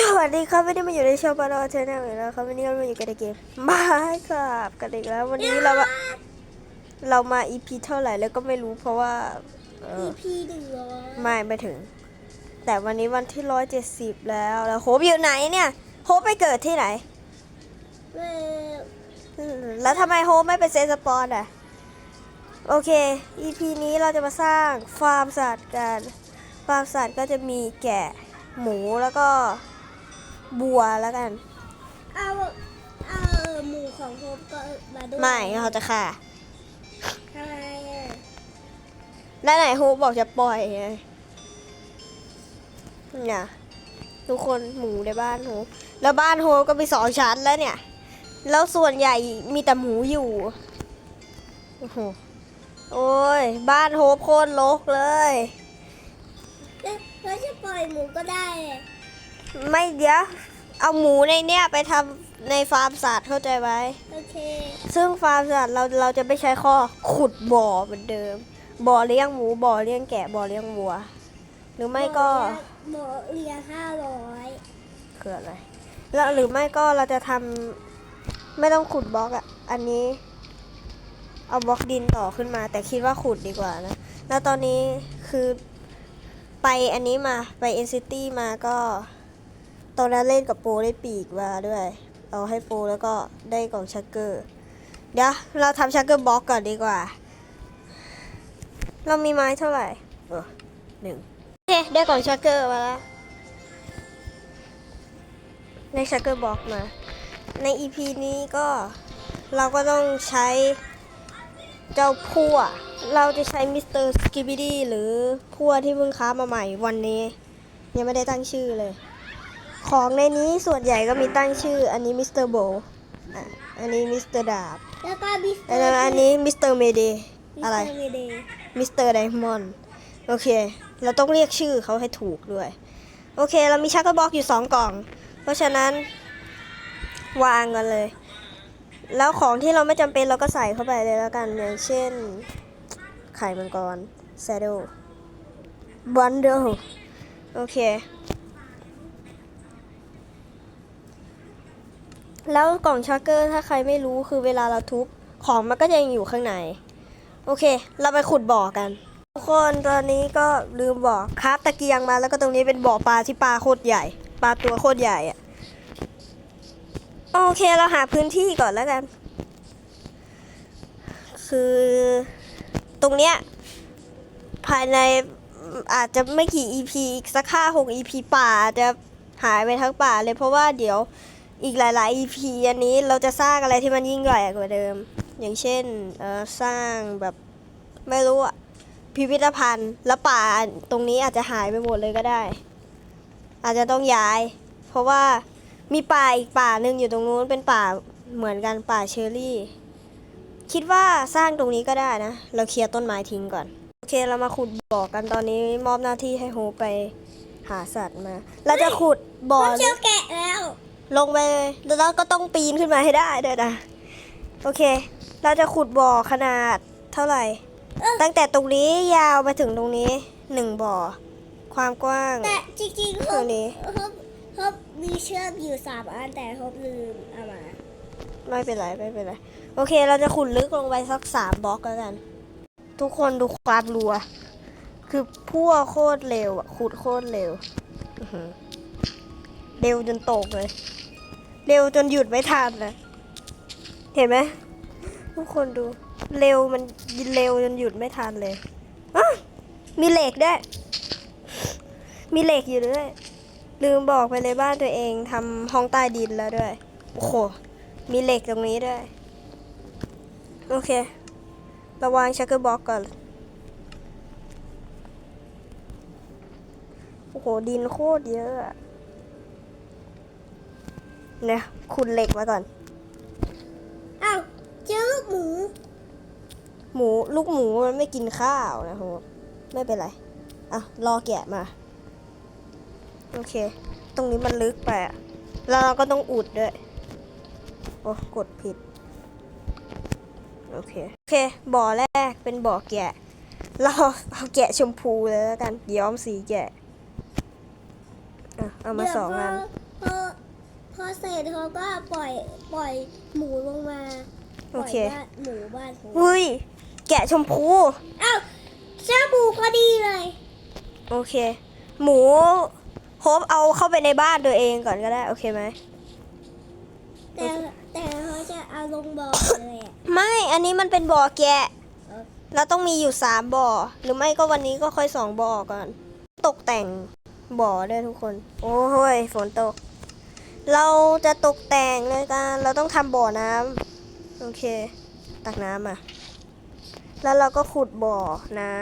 สวัสดีครับวันนี้มาอยู่ในช่องปานอเชนแนลอีกแล้วครับวันนี้เรามาอยู่กันในเกมมาครับกันอีกแล้ว วันนี้เรามาเรามา EP เท่าไหร่แล้วก็ไม่รู้เพราะว่าเออพี่หนึ่งร้อยไม่ไปถึง แต่วันนี้วันที่ร้อยเจ็ดสิบแล้วแล้วโฮปอยู่ไหนเนี่ยโฮปไปเกิดที่ไหนแม่อืมแล้วทำไมโฮปไม่เป็นเซนสปอนอะโอเค EP นี้เราจะมาสร้างฟาร์มสัตว์กันฟาร์มสัตว์ก็จะมีแกะหมูแล้วก็ บัวแล้วกัน เอาเอาหมูของโฮมก็มาด้วยไม่เขาจะฆ่าทำไมอะแล้วไหนฮูบอกจะปล่อยไงเนี่ยทุกคนหมูในบ้านโฮแล้วบ้านโฮก็มีสองชั้นแล้วเนี่ย แล้วส่วนใหญ่มีแต่หมูอยู่โอ้โหโอ้ยบ้านโฮโคตรรกเลย แล้วแล้วจะปล่อยหมูก็ได้อะ ไม่เดี๋ยว เอาหมูในเนี้ยไปทำในฟาร์มสัตว์เข้าใจไหมโอเค ซึ่งฟาร์มสัตว์เราเราจะไม่ใช้ข้อขุดบ่อเหมือนเดิม บ่อเลี้ยงหมูบ่อเลี้ยงแกะบ่อเลี้ยงวัว หรือไม่ก็หมูเรียห้าร้อยคืออะไรแล้วหรือไม่ก็เราจะทำไม่ต้องขุดบล็อกอะอันนี้ เอาบล็อกดินต่อขึ้นมา แต่คิดว่าขุดดีกว่านะ แล้วตอนนี้คือไปอันนี้มาไปเอ็นซิตี้มาก็ ตอนนั้นเล่นกับโปได้ปีกมาด้วย เอาให้โปแล้วก็ได้กล่องชักเกอร์ เดี๋ยวเราทำชักเกอร์บล็อกก่อนดีกว่า เรามีไม้เท่าไหร่เออหนึ่งโอเคได้กล่องชักเกอร์มาแล้วในชักเกอร์บล็อกมา ใน EP นี้ก็เราก็ต้องใช้เจ้าพั่ว เราจะใช้มิสเตอร์สกิบิดี้หรือพั่วที่เพิ่งค้ามาใหม่วันนี้ ยังไม่ได้ตั้งชื่อเลย ของในนี้ส่วนใหญ่ก็มีตั้งชื่อ อันนี้มิสเตอร์โบอันนี้มิสเตอร์ดาบแล้วก็บิสเตออันร์นั้นอันนี้มิสเตอร์เมเดอะไรมิสเตอร์เมเดย์มิสเตอร์ไดมอนด์โอเค เราต้องเรียกชื่อเขาให้ถูกด้วย โอเค เรามีชักเกอร์บ็อกอยู่สองกล่อง เพราะฉะนั้น วางกันเลย แล้วของที่เราไม่จำเป็นเราก็ใส่เข้าไปเลยแล้วกันอย่างเช่น ไข่มังกร s ซ d ด l e บันเดลโอเค แล้วกล่องชักเกอร์ถ้าใครไม่รู้คือเวลาเราทุบของมันก็จะยังอยู่ข้างใน โอเค เราไปขุดบ่อกัน ทุกคนตอนนี้ก็ลืมบ่อคราฟตะเกียงมาแล้วก็ตรงนี้เป็นบ่อปลาที่ปลาโคตรใหญ่ ปลาตัวโคตรใหญ่อะโอเคเราหาพื้นที่ก่อนแล้วกัน คือตรงเนี้ยภายในอาจจะไม่กี่ EP อีกสักห้าหก EP ป่าจะหายไปทั้งป่าเลยเพราะว่าเดี๋ยว อีกหลาย ๆ EP อันนี้เราจะสร้างอะไรที่มันยิ่งใหญ่กว่าเดิม อย่างเช่นเออสร้างแบบไม่รู้อะพิพิธภัณฑ์ แล้วป่าตรงนี้อาจจะหายไปหมดเลยก็ได้ อาจจะต้องย้าย เพราะว่ามีป่าอีกป่าหนึ่งอยู่ตรงนู้นเป็นป่าเหมือนกันป่าเชอร์รี่ คิดว่าสร้างตรงนี้ก็ได้นะ เราเคลียร์ต้นไม้ทิ้งก่อน โอเคเรามาขุดบ่อกันตอนนี้มอบหน้าที่ให้โฮไปหาสัตว์มา เราจะขุดบ่อ เจอแกะแล้ว ลงไปเลยแล้วก็ต้องปีนขึ้นมาให้ได้ด้วยนะโอเค เราจะขุดบ่อขนาดเท่าไหร่ ตั้งแต่ตรงนี้ยาวไปถึงตรงนี้หนึ่งบ่อ ความกว้าง แต่จริงๆเท่านี้ฮบฮบมีเชือกอยู่สามอันแต่ฮบลืมเอามาไม่เป็นไรไม่เป็นไรโอเค เราจะขุดลึกลงไปสักสามบล็อกแล้วกัน ทุกคนดูความรัว คือพั่วโคตรเร็วอะขุดโคตรเร็วอื้อหือ เร็วจนตกเลย เร็วจนหยุดไม่ทันเลยเห็นไหมทุกคนดูเร็วมันเร็วจนหยุดไม่ทันเลยอะมีเหล็กด้วย มีเหล็กอยู่ด้วย ลืมบอกไปเลยบ้านตัวเองทำห้องใต้ดินแล้วด้วย โอ้โห มีเหล็กตรงนี้ด้วย โอเค ระวางชักเกอร์บ็อกก่อน โอ้โห ดินโคตรเยอะ เนี่ยขุดเหล็กมาก่อน อ้าวเจอลูกหมู หมูลูกหมูมันไม่กินข้าวนะโหไม่เป็นไร อะ รอแกะมา โอเค ตรงนี้มันลึกไปอะแล้วเราก็ต้องอุดด้วย โอ้กดผิด โอเค โอเค บ่อแรกเป็นบ่อแกะ เราเอาแกะชมพูเลยแล้วกัน ย้อมสีแกะ อะ เอามาสองอันเดี๋ยว พพอเสร็จเขาก็ปล่อยปล่อยหมูลงมาโอเค ปล่ยบ้านหมูบ้านผมเฮ้ย แกะชมพู อ้าวเจ้าหมูพอดีเลย โอเค หมูโฮปเอาเข้าไปในบ้านตัวเองก่อนก็ได้ โอเคไหม แต่แต่เขาจะเอาลงบ่อเลยอะไม่ อันนี้มันเป็นบ่อแกะเออเราต้องมีอยู่สามบ่อ หรือไม่ก็วันนี้ก็ค่อยสองบ่อก่อน ตกแต่งบ่อด้วยทุกคน โอ้ยฝนตก เราจะตกแต่งเลยกันเราต้องทำบ่อน้ำโอเค ตักน้ำอะ แล้วเราก็ขุดบ่อน้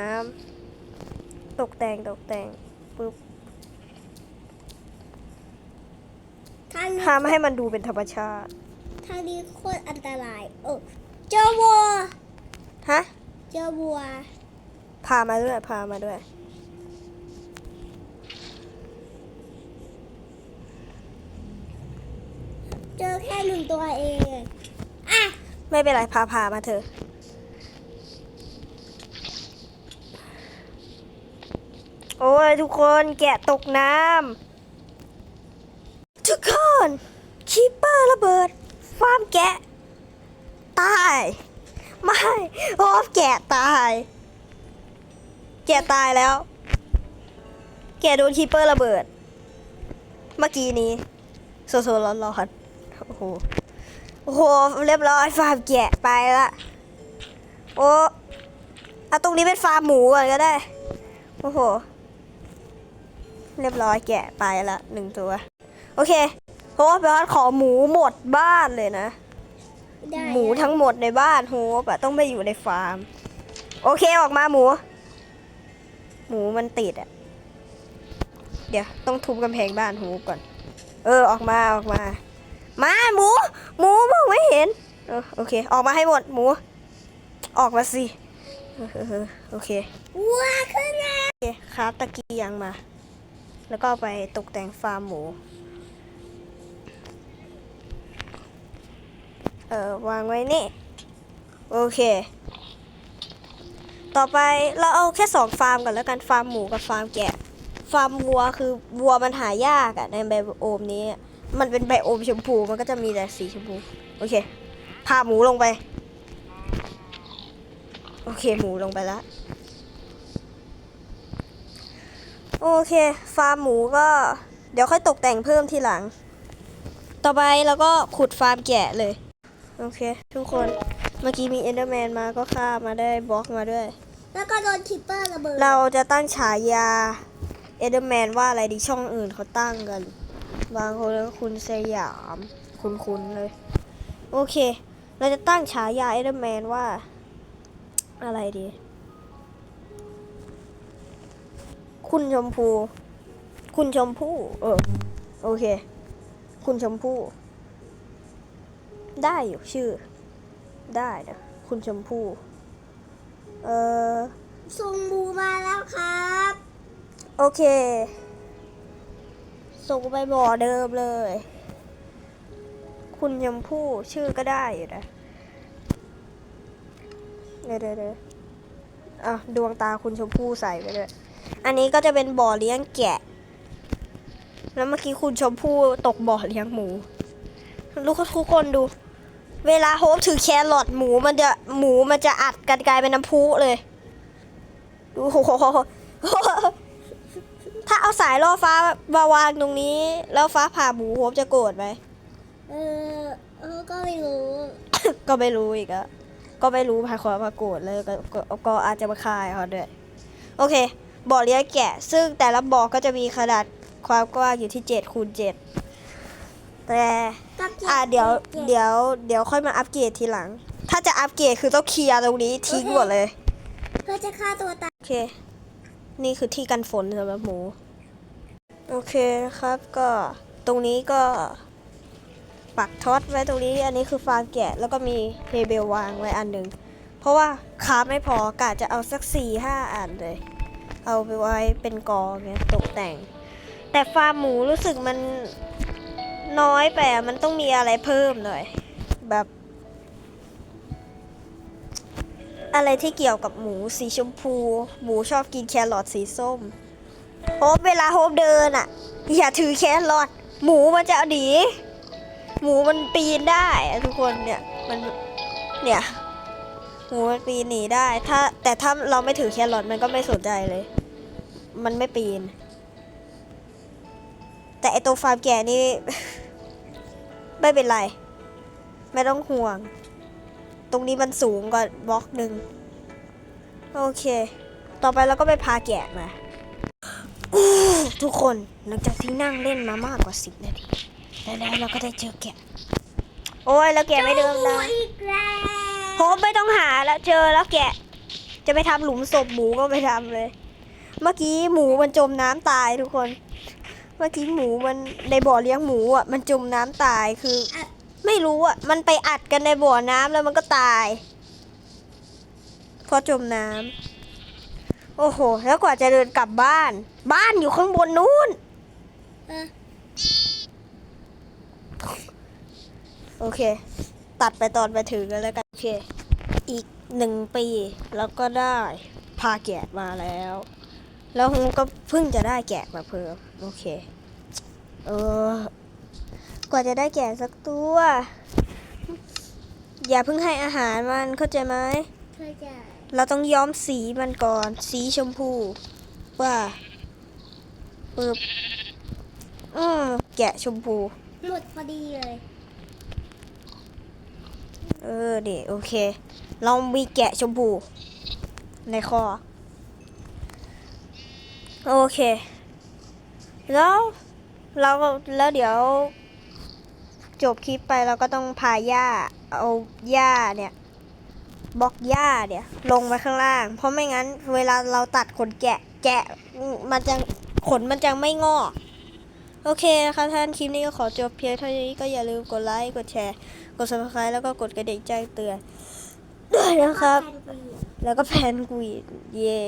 ำตกแต่งตกแต่งปุ๊บทางนี้ทำให้มันดูเป็นธรรมชาติทางนี้โคตรอันตรายโอ้เจอวัวฮะเจอวัวพามาด้วยพามาด้วย เจอ แค่หนึ่งตัวเองอะไม่เป็นไรพาพามาเถอะโอ้ยทุกคนแกะตกน้ำทุกคนคีปเปอร์ระเบิดฟาร์มแกะ ตาย ไม่โอ้แกะตาย แกะตายแล้ว แกะโดนคีปเปอร์ระเบิด เมื่อกี้นี้โซโซร้อนร้อน โอ้โห โอ้โห เรียบร้อยฟาร์มแกะไปละ โอ้เอาตรงนี้เป็นฟาร์มหมูก่อนก็ได้ โอ้โห เรียบร้อยแกะไปละหนึ่งตัว โอเคโฮปยอดขอหมูหมดบ้านเลยนะได้หมูทั้งหมดในบ้านโฮปอะต้องไปอยู่ในฟาร์ม โอเคออกมาหมู หมูมันติดอะเดี๋ยวต้องทุบกำแพงบ้านโฮปก่อน เออออกมาออกมา มาหมู หมูมองไม่เห็นเออโอเค ออกมาให้หมดหมู ออกมาสิเออเออเออโอเควัวขึ้นมาโอเคครับตะเกียงมา แล้วก็เอาไปตกแต่งฟาร์มหมู เออวางไว้นี่ โอเค ต่อไปเราเอาแค่สองฟาร์มก่อนแล้วกันฟาร์มหมูกับฟาร์มแกะ ฟาร์มวัวคือวัวมันหายากอะในไบโอมนี้อะ มันเป็นไบโอมชมพูมันก็จะมีแต่สีชมพูโอเคพาหมูลงไป โอเคหมูลงไปแล้วโอเคฟาร์มหมูก็เดี๋ยวค่อยตกแต่งเพิ่มทีหลัง ต่อไปเราก็ขุดฟาร์มแกะเลย โอเค ทุกคนเมื่อกี้มีเอนเดอร์แมนมาก็ฆ่ามาได้บล็อกมาด้วย แล้วก็โดนคิปเปอร์ระเบิดเราจะตั้งฉายาเอเดอร์แมนว่าอะไรดีช่องอื่นเขาตั้งกัน บางคนก็คุณสยาม คุณๆเลย โอเค เราจะตั้งฉายาเอเดอร์แมนว่า อะไรดี คุณชมพู คุณชมพู่เออ โอเค คุณชมพู่ ได้อยู่ชื่อ ได้นะคุณชมพู่เออส่งหมูมาแล้วครับ โอเค ส่งไปบ่อเดิมเลย คุณยมพู่ชื่อก็ได้อยู่นะเดี๋ยวเดี๋ยวเดี๋ยวอะดวงตาคุณชมพู่ใส่ไปด้วย อันนี้ก็จะเป็นบ่อเลี้ยงแกะ แล้วเมื่อกี้คุณชมพู่ตกบ่อเลี้ยงหมู ลูกทุกคนดู เวลาโฮปถือแครอทหมูมันจะหมูมันจะอัดกันกลายเป็นน้ำพุเลย ดูโอ้โห ถ้าเอาสายล่อฟ้ามาวางตรงนี้ แล้วฟ้าผ่าหมูโฮปจะโกรธไหมเออเออก็ไม่รู้ ก็ไม่รู้อีกอะก็ไม่รู้พาความมาโกรธเลยก็ก็ก็อาจจะมาคายเขาด้วยโอเคบ่อเลี้ยงแกะ ซึ่งแต่ละบ่อก็จะมีขนาดความกว้างอยู่ที่7คูณ7แต่ก็เก็บอ่าเดี๋ยวก็บเดี๋ยวเดี๋ยวค่อยมาอัปเกรดทีหลัง ถ้าจะอัปเกรดคือต้องเคลียร์ตรงนี้ทิ้งหมดเลยเพื่อจะฆ่าตัวตายโอเค นี่คือที่กันฝนสำหรับหมู โอเคนะครับก็ตรงนี้ก็ปักท็อตไว้ตรงนี้ อันนี้คือฟางแกะ แล้วก็มีเฮเบลวางไว้อันหนึ่งเพราะว่าคาไม่พอกะจะเอาสักสี่ห้าอันเลย เอาไปไว้เป็นกองเนี่ยตกแต่ง แต่ฟาร์มหมูรู้สึกมันน้อยไปมันต้องมีอะไรเพิ่มหน่อยแบบ อะไรที่เกี่ยวกับหมูสีชมพู หมูชอบกินแครอทสีส้มโฮปเวลาโฮปเดินอะ อย่าถือแครอทหมูมันจะเอาดีหมูมันปีนได้ทุกคนเนี่ยมันเนี่ยหมูมันปีนหนีได้ ถ้าแต่ถ้าเราไม่ถือแครอทมันก็ไม่สนใจเลย มันไม่ปีน แต่ไอตัวฟาร์มแก่นี่ ไม่เป็นไร ไม่ต้องห่วง ตรงนี้มันสูงกว่าบล็อกหนึ่งโอเค ต่อไปเราก็ไปพาแกะมาทุกคนหลังจากที่นั่งเล่นมามากกว่าสิบนาทีแล้วเราก็ได้เจอแกะ โอ้ยแล้วแกะไม่เดิมนะอีกแล้วโฮมไม่ต้องหาแล้วเจอแล้วแกะ จะไปทำหลุมศพหมูก็ไปทำเลย เมื่อกี้หมูมันจมน้ำตายทุกคน เมื่อกี้หมูมันในบ่อเลี้ยงหมูอะมันจมน้ำตายคือ ไม่รู้อะ มันไปอัดกันในบ่อน้ำแล้วมันก็ตายพราะจมน้ำโอ้โห แล้วกว่าจะเดินกลับบ้าน บ้านอยู่ข้างบนนู้นโอเค ตัดไปตอนไปถึงกันแล้วกัน โอเค อีกหนึ่งปี แล้วก็ได้พาแกะมาแล้ว แล้วผมก็เพิ่งจะได้แกะมาเพิ่ม โอเค เออ กว่าจะได้แกะสักตัว อย่าเพิ่งให้อาหารมันเข้าใจไหมเข้าใจเราต้องย้อมสีมันก่อน สีชมพูว่าปึ๊บอืมแกะชมพูหมดพอดีเลย เออเดี๋ยวโอเค เรามีแกะชมพู ในคอ โอเค แล้วเราก็แล้วเดี๋ยว จบคลิปไปเราก็ต้องพาย่าเอาย่าเนี่ยบล็อกย่าเนี่ยลงมาข้างล่าง เพราะไม่งั้น เวลาเราตัดขนแกะ แกะมันจะขนมันจะไม่งอกโอเคนะคะท่านคลิปนี้ก็ขอจบเพียงเท่านี้ก็อย่าลืมกดไลค์กดแชร์ กด subscribe แล้วก็กดกระดิ่งแจ้งเตือนด้วยนะครับ แล้วก็แพนกวีดเย่